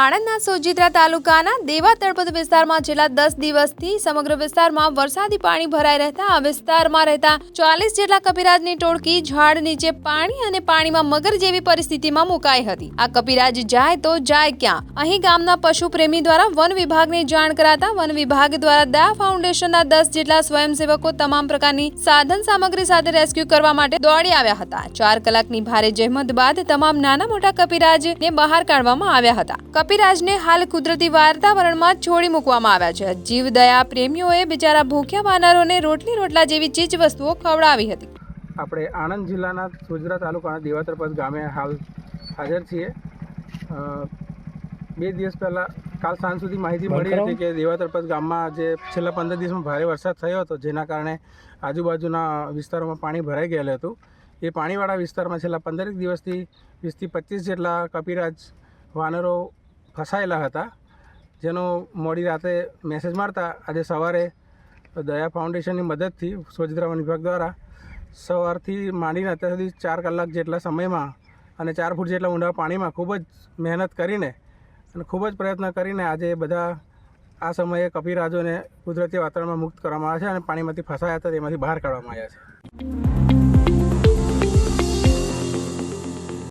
આણંદના સોજિત્રા તાલુકાના દેવા તળપદ વિસ્તારમાં છેલ્લા દસ દિવસથી સમગ્ર વિસ્તારમાં વરસાદી પાણી ભરાઈ રહેતા આ વિસ્તારમાં રહેતા ચાલીસ જેટલા કપિરાજની ટોળકી ઝાડ નીચે પાણી અને પાણીમાં મગર જેવી પરિસ્થિતિમાં મુકાઈ હતી. આ કપિરાજ જાય તો જાય ક્યાં? અહીં ગામના પશુ પ્રેમી દ્વારા વન વિભાગને જાણ કરાતા વન વિભાગ દ્વારા દયા ફાઉન્ડેશનના દસ જેટલા સ્વયંસેવકો તમામ પ્રકારની સાધન સામગ્રી સાથે રેસ્ક્યુ કરવા માટે દોડી આવ્યા હતા. ચાર કલાકની ભારે જહેમત બાદ તમામ નાના મોટા કપિરાજને બહાર કાઢવામાં આવ્યા હતા. કપિરાજને હાલ કુદરતી વાતાવરણમાં છોડી મૂકવામાં આવ્યા છે. જીવદયા પ્રેમીઓએ બિચારા ભૂખ્યા વાનરોને રોટલી રોટલા જેવી ચીજ વસ્તુઓ ખવડાવી હતી. આપણે આણંદ જિલ્લાના સુજરા તાલુકાના દેવાતરપદ ગામે હાલ હાજર છીએ. બે દિવસ પહેલાં કાલ સાંજ સુધી માહિતી મળી હતી કે દેવાતરપદ ગામમાં જે છેલ્લા પંદર દિવસમાં ભારે વરસાદ થયો હતો જેના કારણે આજુબાજુના વિસ્તારોમાં પાણી ભરાઈ ગયેલું હતું. એ પાણીવાળા વિસ્તારમાં છેલ્લા પંદરેક દિવસથી વીસથી પચીસ જેટલા કપિરાજ વાનરો ફસાયેલા હતા. જેનો મોડી રાતે મેસેજ મારતા આજે સવારે દયા ફાઉન્ડેશનની મદદથી સ્વચ્છતા વિભાગ દ્વારા સવારથી માંડીને અત્યાર સુધી ચાર કલાક જેટલા સમયમાં અને ચાર ફૂટ જેટલા ઊંડા પાણીમાં ખૂબ જ મહેનત કરીને અને ખૂબ જ પ્રયત્ન કરીને આજે બધા આ સમયે કપિરાજોને કુદરતી વાતાવરણમાં મુક્ત કરવામાં આવ્યા છે અને પાણીમાંથી ફસાયા હતા, તેમાંથી બહાર કાઢવામાં આવ્યા છે.